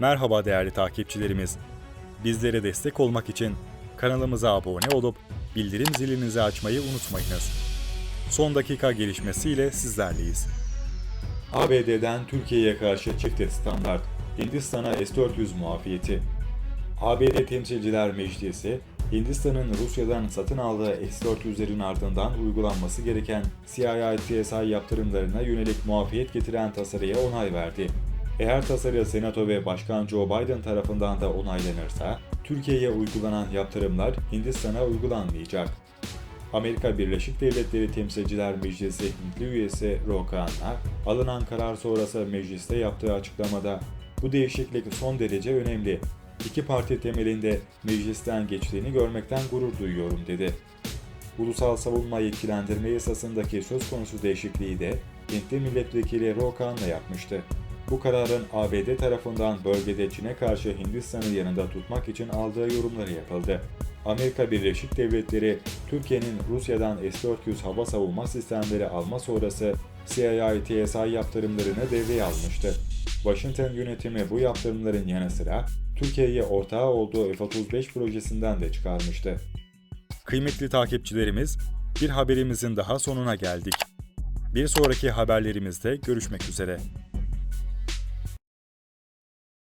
Merhaba değerli takipçilerimiz. Bizlere destek olmak için kanalımıza abone olup bildirim zilinizi açmayı unutmayınız. Son dakika gelişmesiyle sizlerleyiz. ABD'den Türkiye'ye karşı çift standart, Hindistan'a S-400 muafiyeti. ABD Temsilciler Meclisi, Hindistan'ın Rusya'dan satın aldığı S-400'lerin ardından uygulanması gereken CII-TSI yaptırımlarına yönelik muafiyet getiren tasarıya onay verdi. Eğer tasarı Senato ve Başkan Joe Biden tarafından da onaylanırsa, Türkiye'ye uygulanan yaptırımlar Hindistan'a uygulanmayacak. Amerika Birleşik Devletleri Temsilciler Meclisi Hintli üyesi Ro Khanna, alınan karar sonrası mecliste yaptığı açıklamada bu değişiklik son derece önemli. İki parti temelinde meclisten geçtiğini görmekten gurur duyuyorum dedi. Ulusal Savunma Yetkilendirme Yasasındaki söz konusu değişikliği de Hintli milletvekili Ro Khanna yapmıştı. Bu kararın ABD tarafından bölgede Çin'e karşı Hindistan'ı yanında tutmak için aldığı yorumları yapıldı. Amerika Birleşik Devletleri, Türkiye'nin Rusya'dan S-400 hava savunma sistemleri alma sonrası CII-TSI yaptırımlarını devreye almıştı. Washington yönetimi bu yaptırımların yanı sıra Türkiye'ye ortağı olduğu F-35 projesinden de çıkarmıştı. Kıymetli takipçilerimiz, bir haberimizin daha sonuna geldik. Bir sonraki haberlerimizde görüşmek üzere.